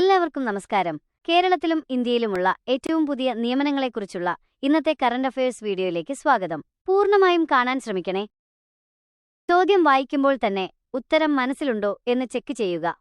എല്ലാവർക്കും നമസ്കാരം. കേരളത്തിലും ഇന്ത്യയിലുമുള്ള ഏറ്റവും പുതിയ നിയമനങ്ങളെക്കുറിച്ചുള്ള ഇന്നത്തെ കറന്റ് അഫയേഴ്സ് വീഡിയോയിലേക്ക് സ്വാഗതം. പൂർണമായും കാണാൻ ശ്രമിക്കണേ. ചോദ്യം വായിക്കുമ്പോൾ തന്നെ ഉത്തരം മനസ്സിലുണ്ടോ എന്ന് ചെക്ക് ചെയ്യുക.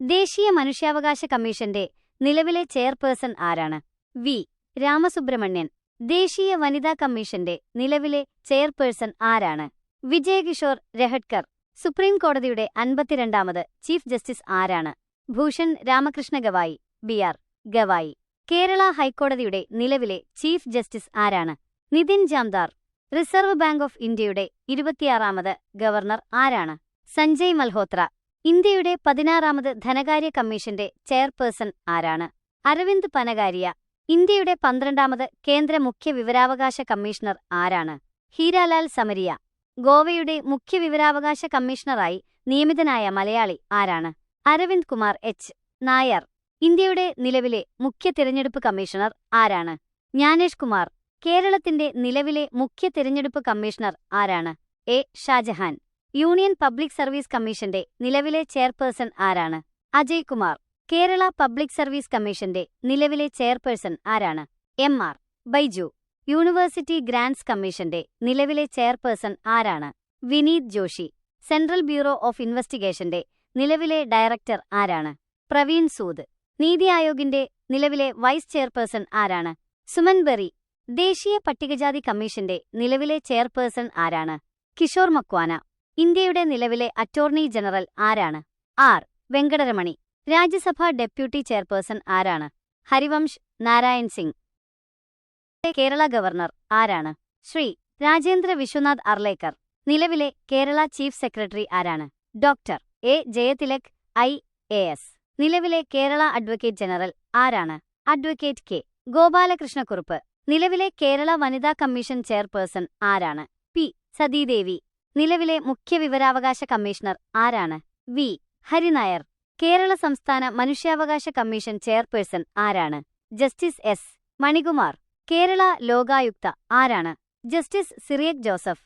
ദേശീയ മനുഷ്യാവകാശ കമ്മീഷന്റെ നിലവിലെ ചെയർപേഴ്സൺ ആരാണ്? വി. രാമസുബ്രഹ്മണ്യൻ. ദേശീയ വനിതാ കമ്മീഷന്റെ നിലവിലെ ചെയർപേഴ്സൺ ആരാണ്? വിജയകിഷോർ രഹട്കർ. സുപ്രീം കോടതിയുടെ അൻപത്തിരണ്ടാമത് ചീഫ് ജസ്റ്റിസ് ആരാണ്? Bhushan Ramakrishna Gavai B R Gavai. Kerala ഹൈക്കോടതിയുടെ നിലവിലെ ചീഫ് ജസ്റ്റിസ് ആരാണ്? Nitin Jamdar reserve bank of ഇന്ത്യയുടെ ഇരുപത്തിയാറാമത് ഗവർണർ ആരാണ്? സഞ്ജയ് മൽഹോത്ര ഇന്ത്യയുടെ പതിനാറാമത് ധനകാര്യ കമ്മീഷന്റെ ചെയർപേഴ്സൺ ആരാണ്? അരവിന്ദ് പനകാരിയ ഇന്ത്യയുടെ പന്ത്രണ്ടാമത് കേന്ദ്ര മുഖ്യ വിവരാവകാശ കമ്മീഷണർ ആരാണ്? ഹീരാലാൽ സമരിയ ഗോവയുടെ മുഖ്യ വിവരാവകാശ കമ്മീഷണറായി നിയമിതനായ മലയാളി ആരാണ്? അരവിന്ദ് കുമാർ എച്ച്. നായർ. ഇന്ത്യയുടെ നിലവിലെ മുഖ്യ തിരഞ്ഞെടുപ്പ് കമ്മീഷണർ ആരാണ്? ജ്ഞാനേഷ് കുമാർ. കേരളത്തിന്റെ നിലവിലെ മുഖ്യ തിരഞ്ഞെടുപ്പ് കമ്മീഷണർ ആരാണ്? A. Shajahan. Union public service കമ്മീഷന്റെ നിലവിലെ ചെയർപേഴ്സൺ ആരാണ്? അജയ് കുമാർ. കേരള പബ്ലിക് സർവീസ് കമ്മീഷന്റെ നിലവിലെ ചെയർപേഴ്സൺ ആരാണ്? M. R. Baiju. University grants കമ്മീഷന്റെ നിലവിലെ ചെയർപേഴ്സൺ ആരാണ്? Vineet Joshi. Central bureau of ഇൻവെസ്റ്റിഗേഷന്റെ നിലവിലെ ഡയറക്ടർ ആരാണ്? പ്രവീൺ സൂദ്. നീതി ആയോഗിന്റെ നിലവിലെ വൈസ് ചെയർപേഴ്സൺ ആരാണ്? സുമൻ ബെറി. ദേശീയ പട്ടികജാതി കമ്മീഷന്റെ നിലവിലെ ചെയർപേഴ്സൺ ആരാണ്? കിഷോർ മക്വാന. ഇന്ത്യയുടെ നിലവിലെ അറ്റോർണി ജനറൽ ആരാണ്? ആർ. വെങ്കടരമണി. രാജ്യസഭാ ഡെപ്യൂട്ടി ചെയർപേഴ്സൺ ആരാണ്? ഹരിവംശ് നാരായൺ സിംഗ്. കേരള ഗവർണർ ആരാണ്? ശ്രീ. രാജേന്ദ്ര വിശ്വനാഥ് അർലേക്കർ. നിലവിലെ കേരള ചീഫ് സെക്രട്ടറി ആരാണ്? Doctor A. Jayathilak I. A. S. നിലവിലെ കേരള അഡ്വക്കേറ്റ് ജനറൽ ആരാണ്? Advocate K. ഗോപാലകൃഷ്ണക്കുറുപ്പ്. നിലവിലെ കേരള വനിതാ കമ്മീഷൻ ചെയർപേഴ്സൺ ആരാണ്? പി. സതീദേവി. നിലവിലെ മുഖ്യ വിവരാവകാശ കമ്മീഷണർ ആരാണ്? വി. ഹരിനായർ. കേരള സംസ്ഥാന മനുഷ്യാവകാശ കമ്മീഷൻ ചെയർപേഴ്സൺ ആരാണ്? Justice S. മണികുമാർ. കേരള ലോകായുക്ത ആരാണ്? ജസ്റ്റിസ് സിറിയക് ജോസഫ്.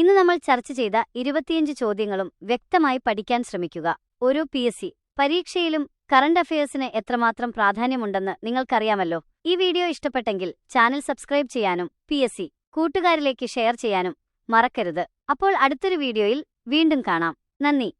ഇന്ന് നമ്മൾ ചർച്ച ചെയ്ത ഇരുപത്തിയഞ്ച് ചോദ്യങ്ങളും വ്യക്തമായി പഠിക്കാൻ ശ്രമിക്കുക. ഓരോ പി എസ് സി. പരീക്ഷയിലും കറണ്ട് അഫയേഴ്സിന് എത്രമാത്രം പ്രാധാന്യമുണ്ടെന്ന് നിങ്ങൾക്കറിയാമല്ലോ. ഈ വീഡിയോ ഇഷ്ടപ്പെട്ടെങ്കിൽ ചാനൽ സബ്സ്ക്രൈബ് ചെയ്യാനും പി എസ് സി. കൂട്ടുകാരിലേക്ക് ഷെയർ ചെയ്യാനും മറക്കരുത്. അപ്പോൾ അടുത്തൊരു വീഡിയോയിൽ വീണ്ടും കാണാം. നന്ദി.